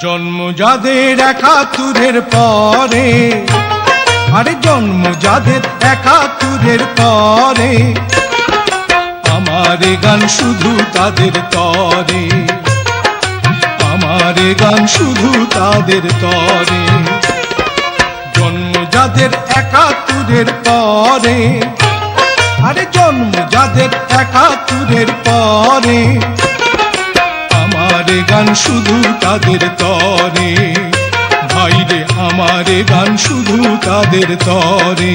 জন্ম যাদের একাত্তরের পরে। আরে জন্ম যাদের একাত্তরের পরে। আমার গান শুধু তাদের তরে আমার গান শুধু তাদের তরে জন্ম যাদের একাত্তরের পরে। আরে জন্ম যাদের একাত্তরের পরে। গান শুধু তাদের তরে। ভাইরে, আমার গান শুধু তাদের তরে।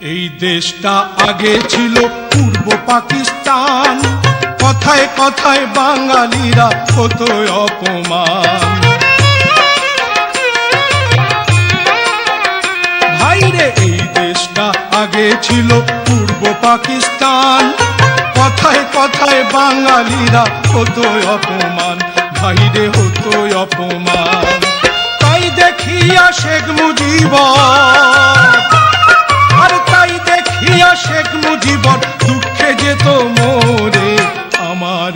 এই দেশটা আগে ছিল পূর্ব পাকিস্তান। কথায় কথায় বাঙালিরা হতো অপমান। ভাইরে, এই দেশটা আগে ছিল পূর্ব পাকিস্তান। কথায় কথায় বাঙালিরা হতো অপমান, ভাইরে হতো অপমান। তাই দেখিয়া শেখ মুজিব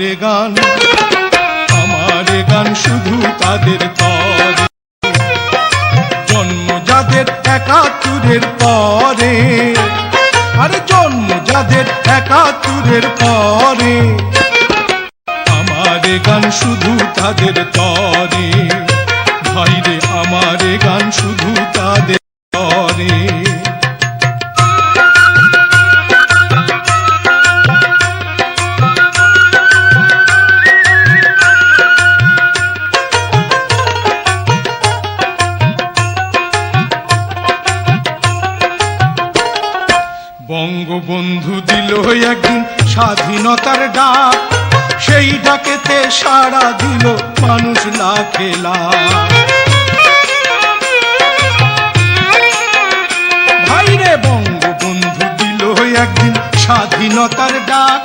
আমার গান আমার গান শুধু তাদের তরে জন্ম যাদের একাত্তরের পরে, আর জন্ম যাদের একাত্তরের পরে। আমার গান শুধু তাদের তরে ভাইরে আমার গান শুধু তাদের বঙ্গবন্ধু দিল একদিন স্বাধীনতার ডাক। সেই ডাকেতে সাড়া দিল মানুষ লাখে লাখ। ভাইরে বঙ্গবন্ধু দিল একদিন স্বাধীনতার ডাক।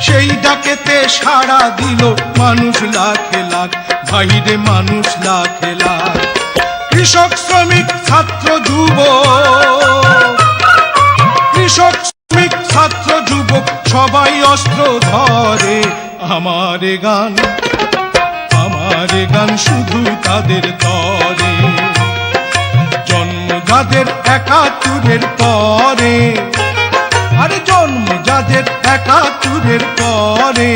সেই ডাকেতে সাড়া দিল মানুষ লাখে লাখ। ভাইরে মানুষ লাখে লাখ। কৃষক, শ্রমিক, ছাত্র, যুবক। কৃষক, শ্রমিক, ছাত্র, যুবক, সবাই অস্ত্র ধরে। আমার গান আমার গান শুধু তাদের তরে জন্ম যাদের একাত্তরের পরে, আরে জন্ম যাদের একাত্তরের পরে।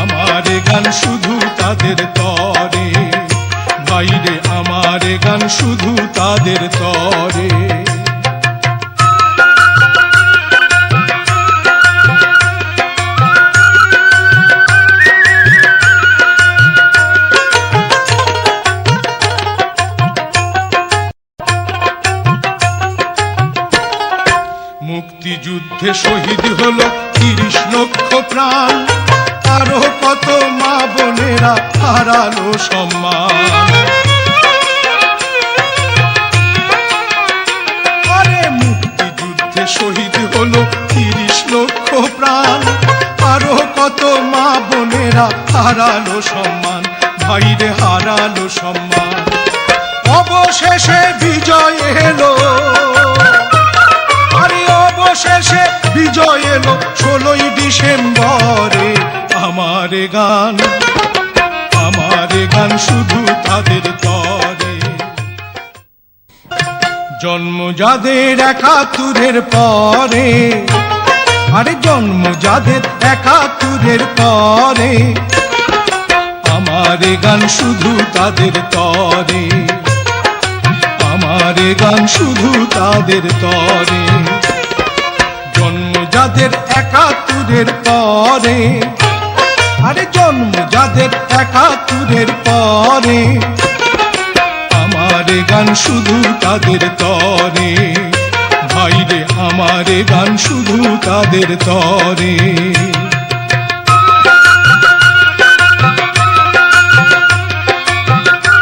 আমার গান মুক্তিযুদ্ধে শহীদ হলো তিরিশ লক্ষ প্রাণ। আরও কত মা বোনেরা হারালো সম্মান। আরে মুক্তিযুদ্ধে শহীদ হলো তিরিশ লক্ষ প্রাণ। আরও কত মা বোনেরা হারালো সম্মান, ভাইরে হারালো সম্মান। অবশেষে বিজয় এলো। অবশেষে বিজয় এলো ষোলোই ডিসেম্বরে। আমার গান আমার গান শুধু তাদের তরে। জন্ম যাদের একাত্তরের পরে, আরে জন্ম যাদের একাত্তরের পরে, আমার গান শুধু তাদের তরে। আমার গান শুধু তাদের তরে। যাদের একাত্তরের পরে। আরে জন্ম যাদের একাত্তরের পরে। আমার গান শুধু তাদের তরে। ভাইরে, আমার গান শুধু তাদের তরে।